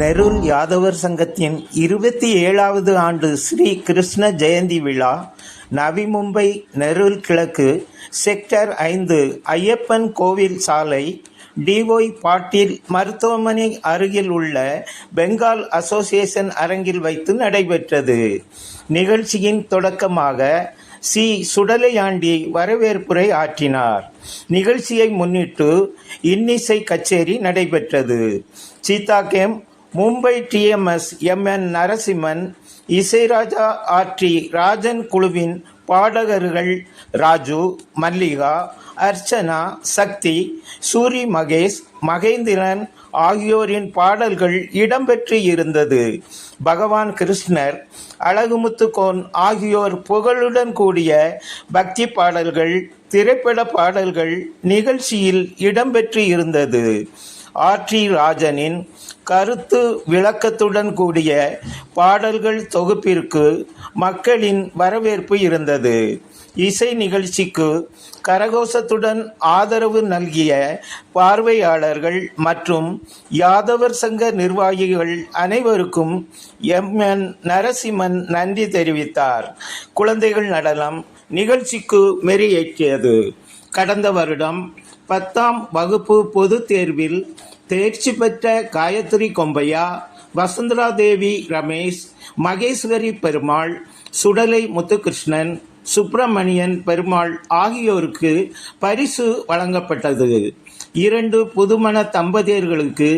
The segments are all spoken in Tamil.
நெருல் யாதவர் சங்கத்தின் இருபத்தி ஏழாவது ஆண்டு ஸ்ரீ கிருஷ்ண ஜெயந்தி விழா நவி மும்பை நெருல் கிழக்கு செக்டர் ஐந்து ஐயப்பன் கோவில் சாலை டிஒய் பாட்டீல் மருத்துவமனை அருகில் உள்ள பெங்கால் அசோசியேஷன் அரங்கில் வைத்து நடைபெற்றது. நிகழ்ச்சியின் தொடக்கமாக சி. சுடலையாண்டி வரவேற்புரை ஆற்றினார். நிகழ்ச்சியை முன்னிட்டு இன்னிசை கச்சேரி நடைபெற்றது. சீதாகேம் மும்பை டிஎம்எஸ் எம்என் நரசிம்மன் இசைராஜா ஆற்றி ராஜன் குழுவின் பாடகர்கள் ராஜு மல்லிகா அர்ச்சனா சக்தி சூரி மகேஷ் மகேந்திரன் ஆகியோரின் பாடல்கள் இடம்பெற்று இருந்தது. பகவான் கிருஷ்ணர் அழகுமுத்துக்கோன் ஆகியோர் புகழுடன் கூடிய பக்தி பாடல்கள் திரைப்பட பாடல்கள் நிகழ்ச்சியில் இடம்பெற்று இருந்தது. ஆர்டி ராஜனின் கருத்து விளக்கத்துடன் கூடிய பாடல்கள் தொகுப்பிற்கு மக்களின் வரவேற்பு இருந்தது. இசை நிகழ்ச்சிக்கு கரகோஷத்துடன் ஆதரவு நல்கிய பார்வையாளர்கள் மற்றும் யாதவர் சங்க நிர்வாகிகள் அனைவருக்கும் எம். என். நரசிம்மன் நன்றி தெரிவித்தார். குழந்தைகள் நடனம் நிகழ்ச்சிக்கு மெறியேற்றியது கடந்த வருடம் பத்தாம் வகுப்பு பொதுத் தேர்வில் தேர்ச்சி பெற்ற காயத்ரி கொம்பையா வசுந்தரா தேவி ரமேஷ் மகேஸ்வரி பெருமாள் சுடலை முத்துகிருஷ்ணன் சுப்பிரமணியன் பெருமாள் ஆகியோருக்கு பரிசு வழங்கப்பட்டது. இரண்டு புதுமண தம்பதியர்களுக்கு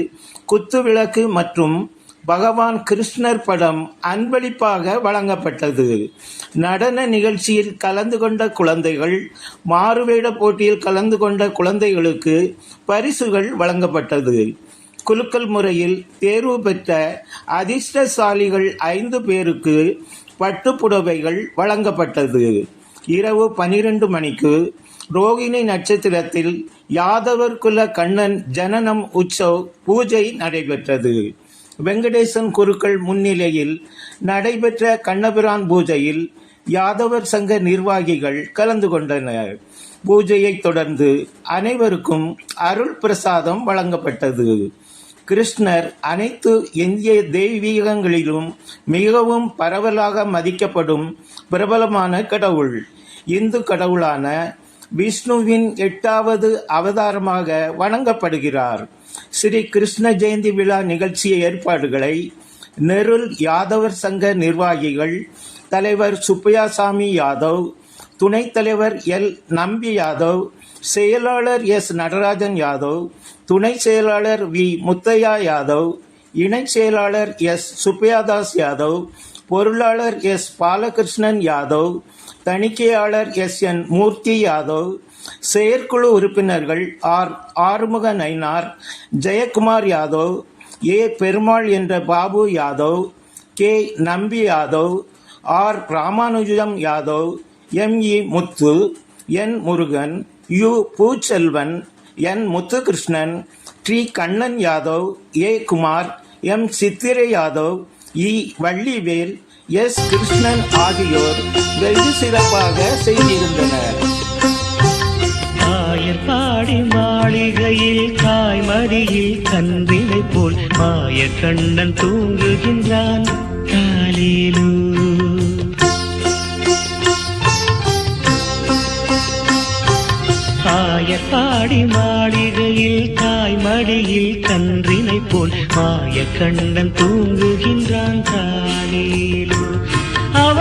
குத்துவிளக்கு மற்றும் பகவான் கிருஷ்ணர் படம் அன்பளிப்பாக வழங்கப்பட்டது. நடன நிகழ்ச்சியில் கலந்து கொண்ட குழந்தைகள் மாறுவேட போட்டியில் கலந்து கொண்ட குழந்தைகளுக்கு பரிசுகள் வழங்கப்பட்டது. குலுக்கல் முறையில் தேர்வு பெற்ற அதிர்ஷ்டசாலிகள் ஐந்து பேருக்கு பட்டுப்புடவைகள் வழங்கப்பட்டது. இரவு பனிரெண்டு மணிக்கு ரோகிணி நட்சத்திரத்தில் யாதவர் குல கண்ணன் ஜனனம் உற்சவ் பூஜை நடைபெற்றது. வெங்கடேசன் குருக்கள் முன்னிலையில் நடைபெற்ற கண்ணபிரான் பூஜையில் யாதவர் சங்க நிர்வாகிகள் கலந்து கொண்டனர். பூஜையைத் தொடர்ந்து அனைவருக்கும் அருள் பிரசாதம் வழங்கப்பட்டது. கிருஷ்ணர் அனைத்து இந்திய தெய்வீகங்களிலும் மிகவும் பரவலாக மதிக்கப்படும் பிரபலமான கடவுள். இந்து கடவுளான விஷ்ணுவின் எட்டாவது அவதாரமாக வணங்கப்படுகிறார். ஸ்ரீ கிருஷ்ண ஜெயந்தி விழா நிகழ்ச்சிய ஏற்பாடுகளை நெருல் யாதவர் சங்க நிர்வாகிகள் தலைவர் சுப்பையாசாமி யாதவ் துணைத் தலைவர் எல். நம்பி யாதவ் செயலாளர் எஸ். நடராஜன் யாதவ் துணை செயலாளர் வி. முத்தையா யாதவ் இணை செயலாளர் எஸ். சுப்பியாதாஸ் யாதவ் பொருளாளர் எஸ். பாலகிருஷ்ணன் யாதவ் தணிக்கையாளர் எஸ். என். மூர்த்தி யாதவ் செயற்குழு உறுப்பினர்கள் ஆர் ஆறுமுக நயினார் ஜெயக்குமார் யாதவ் ஏ பெருமாள் என்ற Babu Yadav K Nambi Yadav R Ramanujam Yadav M E Muthu N Murugan U Poochelvan N Muthukrishnan T Kannan Yadav A Kumar M Chithirai Yadav E Vallivel S Krishnan ஆகியோர் வெகு சிறப்பாக செய்திருந்தனர். ஆயர்பாடி மாளிகையில் காய்மடியில் கன்றினை போல் மாய கண்ணன் தூங்குகின்றான். காலிலூ. பாடி மாளிகையில் காய்மடியில் கன்றினை போல் மாய கண்ணன் தூங்குகின்றான். காலிலூ.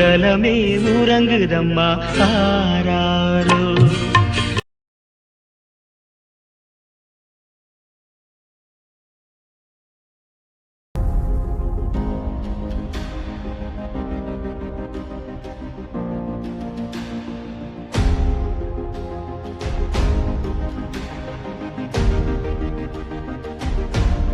மண்டலமே உறங்குதம்மா ஆராரோ